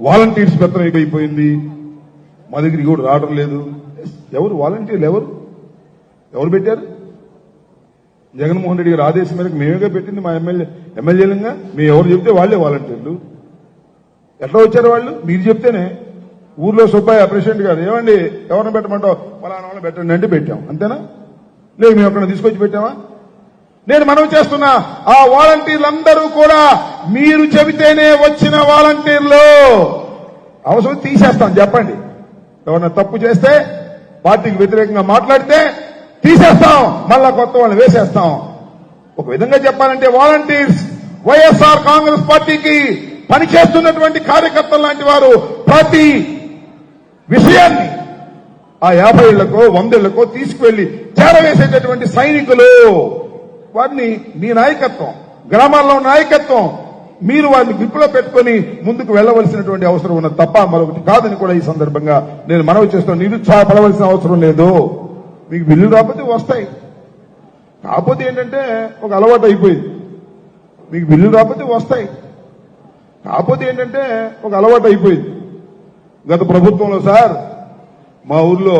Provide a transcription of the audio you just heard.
Volunteers పెత్తనం అయిపోయింది మా దగ్గరికి కూడా రావడం లేదు. ఎవరు? వాలంటీర్లు ఎవరు? ఎవరు పెట్టారు? జగన్మోహన్ రెడ్డి గారు ఆదేశం మేరకు మేమేగా పెట్టింది? మా ఎమ్మెల్యే ఎమ్మెల్యేలుగా మేము ఎవరు చెప్తే వాళ్ళే వాలంటీర్లు ఎట్లా వచ్చారు వాళ్ళు? మీరు చెప్తేనే. ఊర్లో సుబ్బయ్య ప్రెసిడెంట్ గారు ఏమండి ఎవరిని పెట్టమంటావు? పలానా వాళ్ళని పెట్టండి అంటే పెట్టాం. అంతేనా? లేదు మేము ఎక్కడ తీసుకొచ్చి పెట్టామా? నేను మనవి చేస్తున్నా ఆ వాలంటీర్లందరూ కూడా మీరు చెబితేనే వచ్చిన వాలంటీర్లు. అవసరం తీసేస్తాం చెప్పండి. ఎవరన్నా తప్పు చేస్తే పార్టీకి వ్యతిరేకంగా మాట్లాడితే తీసేస్తాం మళ్ళా కొత్త వాళ్ళని వేసేస్తాం. ఒక విధంగా చెప్పాలంటే వాలంటీర్స్ వైఎస్ఆర్ కాంగ్రెస్ పార్టీకి పనిచేస్తున్నటువంటి కార్యకర్తలు లాంటి వారు ప్రతి విషయాన్ని ఆ యాభై ఏళ్ళకో వందేళ్ళకో తీసుకువెళ్ళి చేరవేసేటటువంటి సైనికులు. వారిని మీ నాయకత్వం గ్రామాల్లో నాయకత్వం మీరు వారిని గ్రిప్లో పెట్టుకొని ముందుకు వెళ్ళవలసినటువంటి అవసరం ఉన్నది తప్ప మరొకటి కాదని కూడా ఈ సందర్భంగా నేను మనవి చేస్తాను నిరుత్సాహపడవలసిన అవసరం లేదు. మీకు బిల్లు రాకపోతే వస్తాయి. కాకపోతే ఏంటంటే ఒక అలవాటు అయిపోయింది. మీకు బిల్లు రాకపోతే వస్తాయి. కాకపోతే ఏంటంటే ఒక అలవాటు అయిపోయింది. గత ప్రభుత్వంలో సార్ మా ఊర్లో